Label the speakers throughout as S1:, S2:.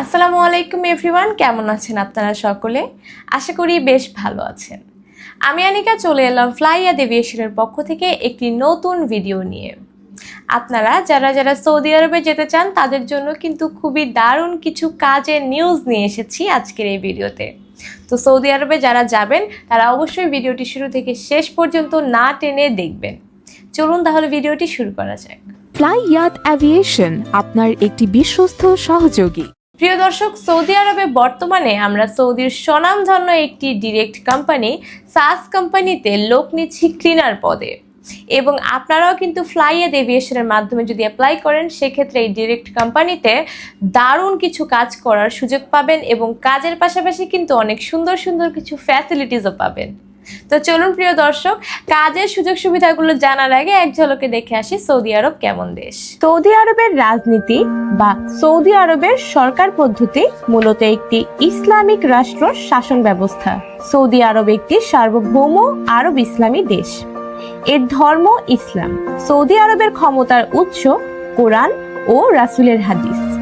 S1: আসসালামু আলাইকুম এভরিওয়ান, কেমন আছেন আপনারা সকলে? আশা করি বেশ ভালো আছেন। আমি আনিকা, চলে এলাম ফ্লাইয়া দেভিয়েশনের পক্ষ থেকে একটি নতুন ভিডিও নিয়ে। আপনারা যারা যারা সৌদি আরবে যেতে চান, তাদের জন্য কিন্তু খুবই দারুণ কিছু কাজের নিউজ নিয়ে এসেছি আজকের এই ভিডিওতে। তো সৌদি আরবে যারা যাবেন, তারা অবশ্যই ভিডিওটি শুরু থেকে শেষ পর্যন্ত না টেনে দেখবেন। চলুন তাহলে ভিডিওটি শুরু করা যাক।
S2: ফ্লাই ইয়াত অ্যাভিয়েশন আপনার একটি বিশ্বস্ত সহযোগী।
S1: প্রিয় দর্শক, সৌদি আরবে বর্তমানে আমরা সৌদির স্বনামধন্য একটি ডিরেক্ট কোম্পানি সাস কোম্পানিতে লোক নিচ্ছি ক্লিনার পদে। এবং আপনারাও কিন্তু ফ্লাইয়েড এভিয়েশনের মাধ্যমে যদি অ্যাপ্লাই করেন, সেক্ষেত্রে এই ডিরেক্ট কোম্পানিতে দারুণ কিছু কাজ করার সুযোগ পাবেন এবং কাজের পাশাপাশি কিন্তু অনেক সুন্দর সুন্দর কিছু ফ্যাসিলিটিসও পাবেন। তো চলুন প্রিয় দর্শক, কাজের সুযোগ সুবিধাগুলো জানার আগে এক ঝলকে দেখে আসি সৌদি আরব কেমন দেশ। সৌদি আরবের রাজনীতি বা সৌদি আরবের সরকার পদ্ধতি মূলত একটি ইসলামিক রাষ্ট্র শাসন ব্যবস্থা। সৌদি আরব একটি সার্বভৌম আরব ইসলামী দেশ। এর ধর্ম ইসলাম। সৌদি আরবের ক্ষমতার উৎস কোরআন ও রাসুলের হাদিস।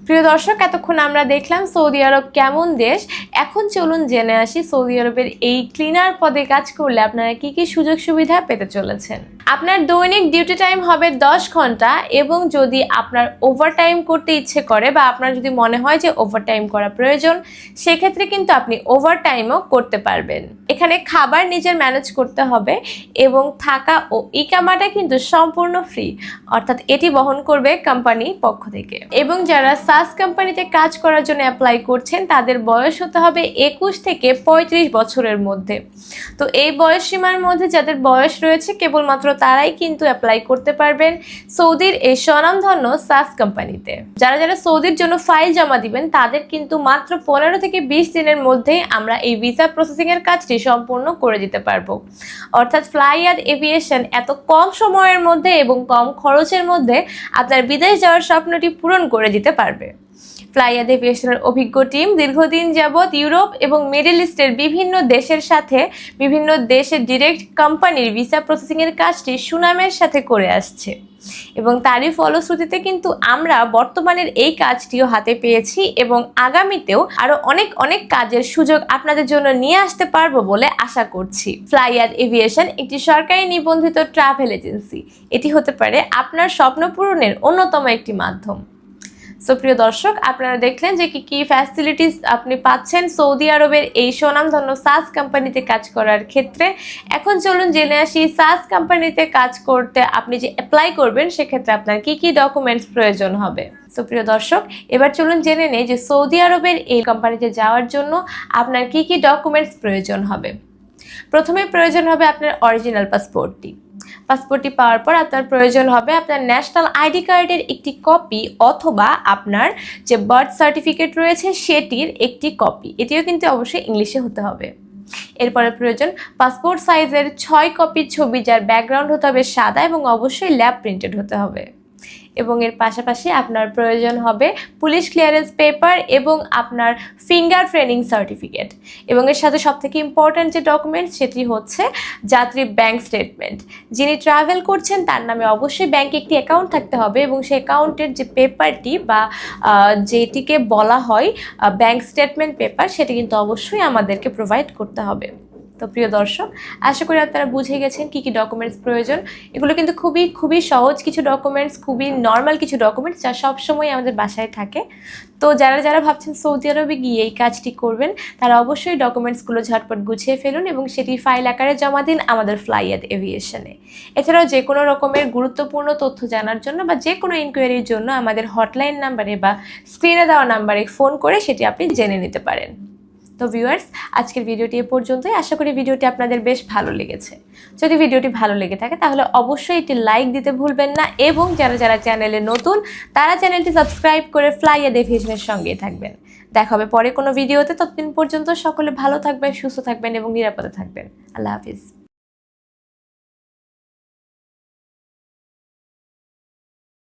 S1: প্রিয় দর্শক, এতক্ষণ আমরা দেখলাম সৌদি আরব কেমন দেশ। এখন চলুন জেনে আসি সৌদি আরবের এই ক্লিনার পদে কাজ করলে আপনারা কি কি সুযোগ সুবিধা পেতে চলেছেন। আপনার দৈনিক ডিউটি টাইম হবে দশ ঘণ্টা এবং যদি আপনার ওভারটাইম করতে ইচ্ছে করে বা আপনার যদি মনে হয় যে ওভারটাইম করা প্রয়োজন, সেক্ষেত্রে কিন্তু আপনি ওভারটাইমও করতে পারবেন। এখানে খাবার নিজের ম্যানেজ করতে হবে এবং থাকা ও ইকামাটা কিন্তু সম্পূর্ণ ফ্রি অর্থাৎ এটি বহন করবে কোম্পানি পক্ষ থেকে। এবং যারা সাস কোম্পানিতে কাজ করার জন্য অ্যাপ্লাই করছেন, তাদের বয়স হতে হবে একুশ থেকে পঁয়ত্রিশ বছরের মধ্যে। তো এই বয়স সীমার মধ্যে যাদের বয়স রয়েছে, কেবলমাত্র তারাই কিন্তু অ্যাপ্লাই করতে পারবেন সৌদির এই স্বনামধন্য সাস কোম্পানিতে যারা যারা সৌদির জন্য ফাইল জমা দিবেন, তাদের কিন্তু মাত্র পনেরো থেকে বিশ দিনের মধ্যেই আমরা এই ভিসা প্রসেসিংয়ের কাজটি সম্পূর্ণ করে দিতে পারব। অর্থাৎ ফ্লাইয়ার এভিয়েশন এত কম সময়ের মধ্যে এবং কম খরচের মধ্যে আপনার বিদেশ যাওয়ার স্বপ্নটি পূরণ করে দিতে পারবে। ফ্লাইয়াদ এভিয়েশনের অভিজ্ঞ টিম। দীর্ঘদিন যাবৎ ইউরোপ এবং মিডল ইস্টের বিভিন্ন দেশের সাথে, বিভিন্ন দেশের ডিরেক্ট কোম্পানির ভিসা প্রসেসিংয়ের কাজটি সুনামের সাথে করে আসছে। এবং তারই ফলশ্রুতিতে কিন্তু আমরা বর্তমানের এই কাজটিও হাতে পেয়েছি এবং আগামীতেও আরও অনেক অনেক কাজের সুযোগ আপনাদের জন্য নিয়ে আসতে পারব বলে আশা করছি। ফ্লাইয়ার এভিয়েশন একটি সরকারি নিবন্ধিত ট্রাভেল এজেন্সি। এটি হতে পারে আপনার স্বপ্ন পূরণের অন্যতম একটি মাধ্যম। সো প্রিয় দর্শক, আপনারা দেখলেন যে কি কি ফ্যাসিলিটিস আপনি পাচ্ছেন সৌদি আরবের এই সুনামধন্য সাস কোম্পানিতে কাজ করার ক্ষেত্রে। এখন চলুন জেনে আসি সাস কোম্পানিতে কাজ করতে আপনি যে অ্যাপ্লাই করবেন, সেক্ষেত্রে আপনার কি কি ডকুমেন্টস প্রয়োজন হবে। সো প্রিয় দর্শক, এবার চলুন জেনে নেই যে সৌদি আরবের এই কোম্পানিতে যাওয়ার জন্য আপনার কি কি ডকুমেন্টস প্রয়োজন হবে। প্রথমে প্রয়োজন হবে আপনার অরিজিনাল পাসপোর্টটি পাসপোর্টটি পাওয়ার পর আপনার প্রয়োজন হবে আপনার ন্যাশনাল আইডি কার্ডের একটি কপি অথবা আপনার যে বার্থ সার্টিফিকেট রয়েছে সেটির একটি কপি এটিও কিন্তু অবশ্যই ইংলিশে হতে হবে। এরপরে প্রয়োজন পাসপোর্ট সাইজের ছয় কপির ছবি, যার ব্যাকগ্রাউন্ড হতে হবে সাদা এবং অবশ্যই ল্যাব প্রিন্টেড হতে হবে। এবং এর পাশাপাশি আপনার প্রয়োজন হবে পুলিশ ক্লিয়ারেন্স পেপার এবং আপনার ফিঙ্গার ট্রেনিং সার্টিফিকেট এবং এর সাথে সবথেকে ইম্পর্ট্যান্ট যে ডকুমেন্ট সেটি হচ্ছে যাত্রী ব্যাংক স্টেটমেন্ট যিনি ট্রাভেল করছেন, তার নামে অবশ্যই ব্যাংকে একটি অ্যাকাউন্ট থাকতে হবে এবং সেই অ্যাকাউন্টের যে পেপারটি বা যেটিকে বলা হয় ব্যাংক স্টেটমেন্ট পেপার সেটি কিন্তু অবশ্যই আমাদেরকে প্রোভাইড করতে হবে। তো প্রিয় দর্শক, আশা করি আপনারা বুঝে গেছেন কী কী ডকুমেন্টস প্রয়োজন। এগুলো কিন্তু খুবই খুবই সহজ কিছু ডকুমেন্টস খুবই নর্মাল কিছু ডকুমেন্টস যা সবসময় আমাদের বাসায় থাকে। তো যারা যারা ভাবছেন সৌদি আরবে গিয়ে এই কাজটি করবেন, তারা অবশ্যই ডকুমেন্টসগুলো ঝটপট গুছিয়ে ফেলুন এবং সেটি ফাইল আকারে জমা দিন আমাদের ফ্লাইয়াদ এভিয়েশনে এছাড়াও যে কোনো রকমের গুরুত্বপূর্ণ তথ্য জানার জন্য বা যে কোনো ইনকোয়ারির জন্য আমাদের হটলাইন নাম্বারে বা স্ক্রিনে দেওয়া নাম্বারে ফোন করে সেটি আপনি জেনে নিতে পারেন। তো ভিউয়ার্স আজকের ভিডিওটি এ পর্যন্তই। আশা করি ভিডিওটি আপনাদের বেশ ভালো লেগেছে। যদি ভিডিওটি ভালো লেগে থাকে, তাহলে অবশ্যই একটি লাইক দিতে ভুলবেন না এবং যারা যারা চ্যানেলে নতুন, তারা চ্যানেলটি সাবস্ক্রাইব করে ফ্লাইয়া ডেভিশনের সঙ্গেই থাকবেন। দেখা হবে পরে কোনো ভিডিওতে ততদিন পর্যন্ত সকলে ভালো থাকবেন, সুস্থ থাকবেন এবং নিরাপদে থাকবেন। আল্লাহ হাফিজ।